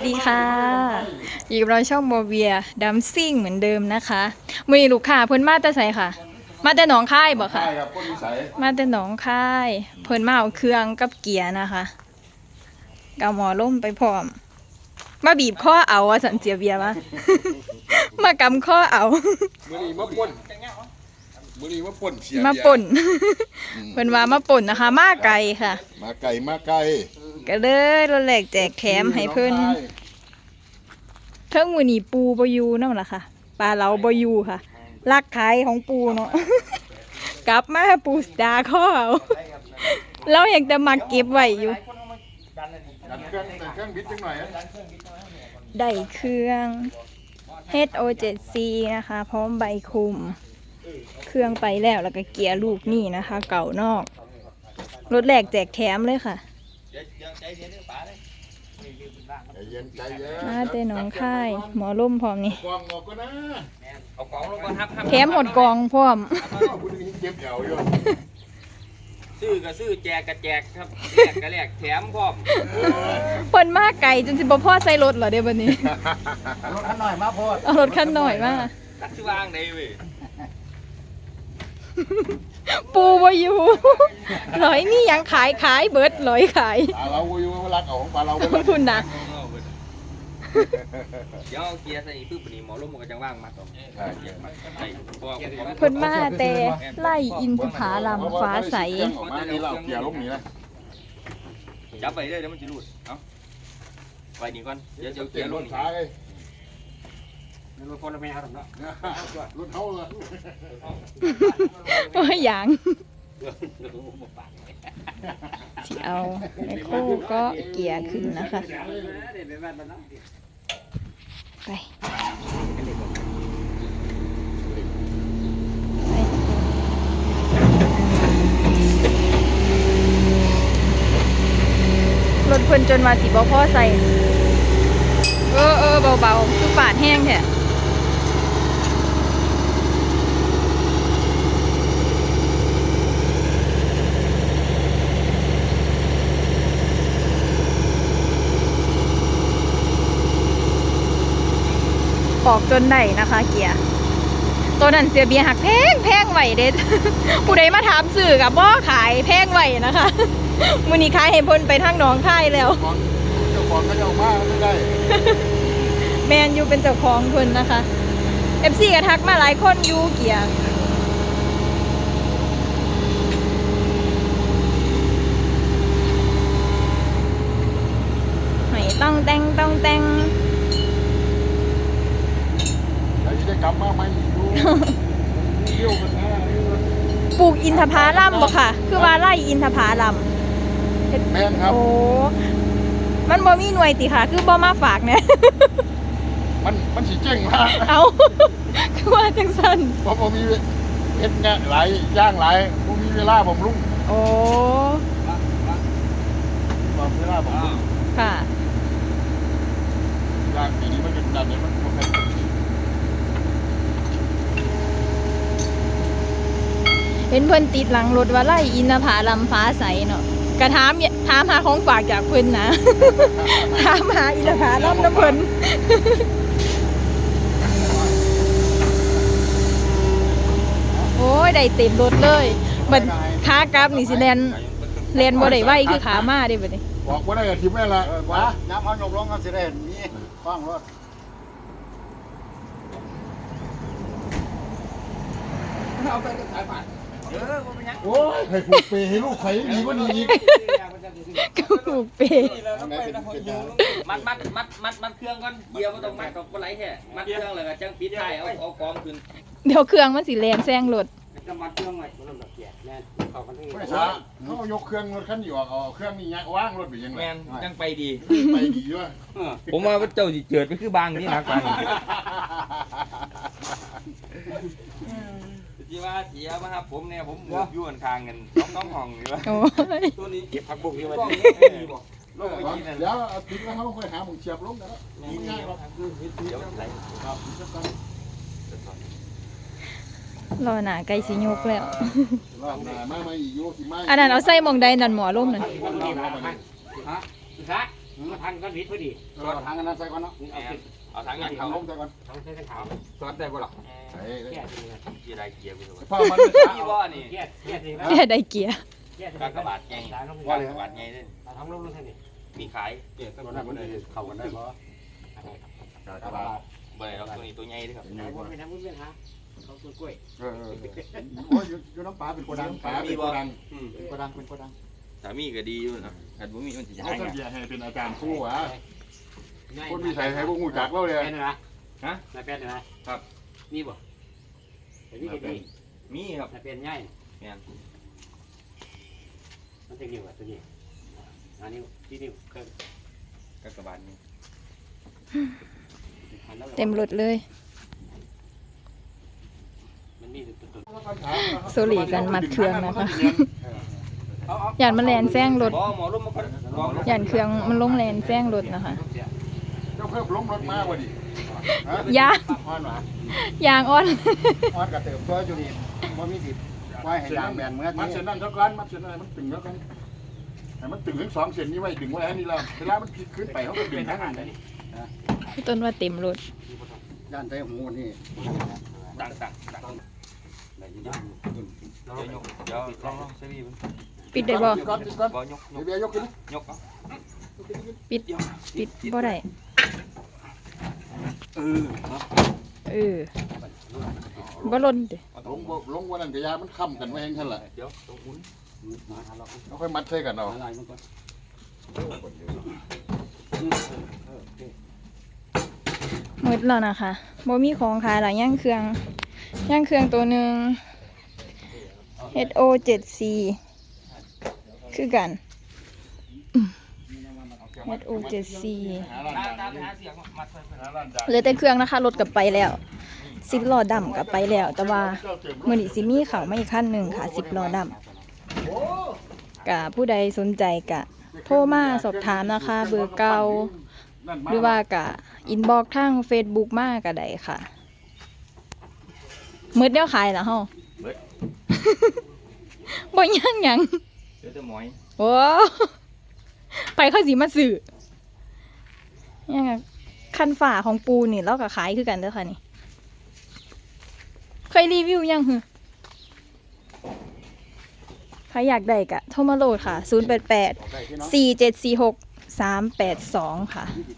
สดีค่ะ อยู่กับเราช่องโมเบียดัมซิ่งเหมือนเดิมนะคะมือนี้ลูกค้าเพิ่นมาแต่ไสค่ะ มาแต่หนองค่ายบ่ค่ะ ใช่ครับคนนิสัยมาแต่หนองค่ายเพิ่นมาเอาเครื่องกับเกียร์นะคะกเอาหมอล่มไปพร้อม มาบีบข้อเอาอะสันเจียเบียร์มา มากำข้อเอา มือนี้มาป่นมือนี้มาป่นเสียมาป่นเพิ่นว่ามาป่นนะคะ มาไกลค่ะ มาไก่มาไก่ ก็เลยรถแหลกแจกแถมให้เพิ่นเทิงมือนีปูบอยูนั่นแหละค่ะปลาเราบอยูค่ะลักขายของปูเนาะกลับมาปูสดาข้อเอาเรายังแต่มาเก็บไว้อยู่ดันเครื่องดันเจังหน่อยนะได้เครื่อง HO7C นะคะ พร้อมใบคุม เครื่องไปแล้วแล้วก็เกียร์ลูกนี่นะคะ เก่านอก รถแหลกแจกแถมเลยค่ะ ใจเย็นใจเย็นมาเต้หนองค่าย หมอล่มพร้อมนี่กองออกก็นะเอากล่องลงมาครับครับแถมหมดกองพร้อมคุณนี่เก็บเอวอยู่ซื้อก็ซื้อแจกก็แจกครับแลกก็แลกแถมพร้อมเพิ่นมาไก่จนสิบ่พ่อใส่รถเหรอเดี๋ยววันนี้ รถคันหน่อยมาโพดเอารถคันหน่อยมา ตัดที่วางได้เว้ย ปูบอยู่หลอยนี่ยังขายขายเบิดหลอยขายปลาเราอยู่เวลาเอาของปลาเราไปคุณนะเดี๋ยวเอาเกียร์ใส่ปึ๊บนี่หมอลมมันก็จะว่างมาต่อใช่พอเพิ่นมาแต่ไล่อินทผาลำฟ้าใสเครื่องออกมานี่เราเกียร์ลงนี่นะจับไปเด้อเดี๋ยวมันจะรูดเอาไปนี่ก่อนเดี๋ยวจะเอาเกีเกียยร์ร์ลลงงนี่ท้าย รถคนละแม่ครับเนาะรถเท่าเลยโอ้ยหยางที่เอาไมโครก็เกียร์ขึ้นนะคะ ไปรถเพิ่นจนมาสีบ่พ่อใส่ เออเออเบาๆคือปาดแห้งแท้ ออกจนได้นะคะ เกียร์ตัวนั้นเสียเบียร์หักแพงแพงไหวเด็ดผู้ใดมาถามสื่อกับบ่ขายแพงไหวนะคะมือนี้ขายให้เพ้นไปทางหนองค่ายแล้วของเจ้าของก็จะเอามาไม่ได้ แมนยูเป็นเจ้าของเพิ่นนะคะเอฟซีก็ทักมาหลายคนอยูเกียร์ไม่ต้องแต่งต้องแต่ง แล้วจะได้ กลับมาไหมอยู่เที่ยวกันนะปลูกอินทผลัมบ่ค่ะ คือว่าไล่อินทผลัมแม่นครับ โอ้ มันบ่มีหน่วยติค่ะ คือบ่มาฝากเนี่ยมันมันสิเจ๋งมากเอาคือว่าจังสันเพราะผมมีเอ็ดงานหลายย่างหลายผมมีเวลาผมลุงโอ้ผมเวลาผมลุงค่ะ ย่างปีนี้มันเป็นดันเนี่ยมันมันเป็น เห็นเพิ่อนติดหลังรถว่าไล่อินทผาลัมฟ้าใสเนาะกระถามถามหาของฝากจากเพิ่นนะถามหาอินทผาลัมน้ำเพิ่นโอ้ยได้เต็มรถเลยบัดขากับนี่สิแลนแลนบ่ได้ไวคือขามาเด้บัดนี้บอกว่าได้กับทีมแม่ละวะน้ำเขายกลงกันสิได้มีฟังรถเออบ่เป็นหยัง โอ้ยใครผูกเปให้ลูกใครดีกว่านี้อีกก็ผูกเปมัดมัดมัดมัดมัดเครื่องก่อนเกียร์บ่ต้องมัดกับบ่ไหลแท้มัดเครื่องแล้วก็จังปิดท้ายเอาเอากองขึ้นเดี๋ยวเครื่องมันสิแลนแซงรถจะมัดเครื่องใหม่คนละแบบเกียร์แน่เข้ากันที่ไม่ช้าเขายกเครื่องรถคันอยู่ออกเอาเครื่องนี้ยักว่างรถไปยังไงแม่นยังไปดีไปดีด้วยผมว่าเจ้าสิเจิดไปคือบางนี่นักบางนี่ ที่ว่าเสียมาครับผมเนี่ยผมหมวกอยู่ข้างๆกันต้องต้องห้องอยู่ว่าโอ้ยตัวนี้เก็บผักบุกอยู่ว่าลงไปกินนั่นเดี๋ยวเอาทิ้งแล้วเขาค่อยหาหมุงเชียบลงแล้วง่ายครับเดี๋ยวไหลครับรอหนาไกลสิยกแล้ว รอบหน้ามามาอีกโยสิมาอันนั้นเอาใส่หมองใดนั่นหมอล่มนั่นฮะฮะมาทางกันวิทย์พอดีเราทางกันนั้นใส่ก่อนเนาะเอาขึ้นเอาทางงานเขาลงใส่ก่อนทางเส้นทางขาวสวัสดีบ่ล่ะใส่ แก่จริงเลยยี่ได้เกียร์กูเลยพ่อมันไม่ช้ายี่บ่นี่แก่แก่จริงแค่ได้เกียร์แก่จริงกากบาทไงสายลงกากบาทไงเด้ทางลงลงเส้นนี้มีขายเดี๋ยวตัวนั้นมันเข้ากันได้บ่กระบาดบ่ได้เราตัวนี้ตัวใหญ่ด้วยครับเป็นไงวนบ่ไปทางวุ้นเวียนฮะเขาตัวกล้วยเออเออโอ้ยอยู่น้ำปลาเป็นโกดังปลาเป็นโกดังอืมเป็นโกดังเป็นโกดังถ้ามีก็ดีอยู่นะถ้าบ่มีมันสิเขาหายจะไงเบียให้เป็นอาจารย์คู่อะคนมีใส่ให้พวกงูจักเราเลยเป็นนะฮะนายเป็นนะครับ นี่บ่แต่นี่ก็ดีมีครับนายเป็นง่ายแม่นมันจะนิ่วอะตัวนี้อันนี้ที่นิ่วเครื่องกากบาทนี่เต็มรถเลยมันมีตัวตัวโซลีกันมัดเครื่องนะคะย่านมันแลนแซงรถบ่หมอลมมาก่อนหมอลมย่านเครื่องมันลงแลนแซงรถนะคะเจ้าเพิ่มล้มรถมากกว่าดิ ยางอ่อนหวายางอ่อนอ่อนกระเติบตัวอยู่นี่มันมีสิทธิ์ไว้ให้ยางแบนเมื่อมัดที่เส้นนั่นเท่ากันมัดเส้นนั่นมันตึงแล้วกันให้มันตึงถึงสองเส้นนี้ไว้ดึงไว้อันนี้แล้วเวลามันพลิกขึ้นไปเขาก็ดึงทั้งนั้นเลยต้นว่าเต็มรถย่านใจหูนี่ต่างต่างต่างเดี๋ยวยกเดี๋ยวลองลองเซรีมันปิดได้บ่ปิดก่อนปิดก่อนบ่ยกยกเบียร์ยกขึ้นยกเอาปิดปิดบ่ได้ เออเนาะเออบ่ล่นเด้ลงบ่ลงวันนั้นกระยามันค้ำกันไว้เองท่านแหละเดี๋ยวต้องหมุนมาทะเลาะเราค่อยมัดใส่กันเอาอะไรมันก็หมดแล้วนะคะบ่มีของขายหลายย่างเครื่องย่างเครื่องตัวหนึ่ง HO 7C คือกัน อืม HO 7C หาร้านตามดัตามงไปหาเสียงมัดไปหาร้านดังเหลือแต่เครื่องนะคะรถกลับไปแล้วสิบล้อดำกลับไปแล้ว แต่ว่ามือนี้สิมีเขามาอีกขั้นหนึ่งค่ะสิบล้อดำกะผู้ใดสนใจกะ โทรมาสอบถามนะคะ เบอร์เก่าหรือว่ากะอินบ็อกทาง Facebook มากก็ได้ค่ะมืดเดียวขายแล้วเฮาบ่ยังหยังเดี๋ยวจะหมอยโอ้ ไปเข้าสีมาสื่อยังไงคันฝ่าของปูนี่เราก็ขายคือกันเด้อค่ะนี่ เคยรีวิวยังฮึใครอยากได้กะโทรมาโหลดค่ะ 0 8 8บอกได้ที่น้อง4 7 4 6 3 8 2 ค่ะที่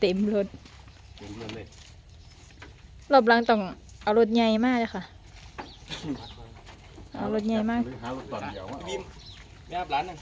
เต็มรถเต็มเลยรอบหลังต้องเอารถใหญ่มากเลยค่ะ เอารถใหญ่มากหารถตอนเดียวว่าบีมแม่ร้านนึง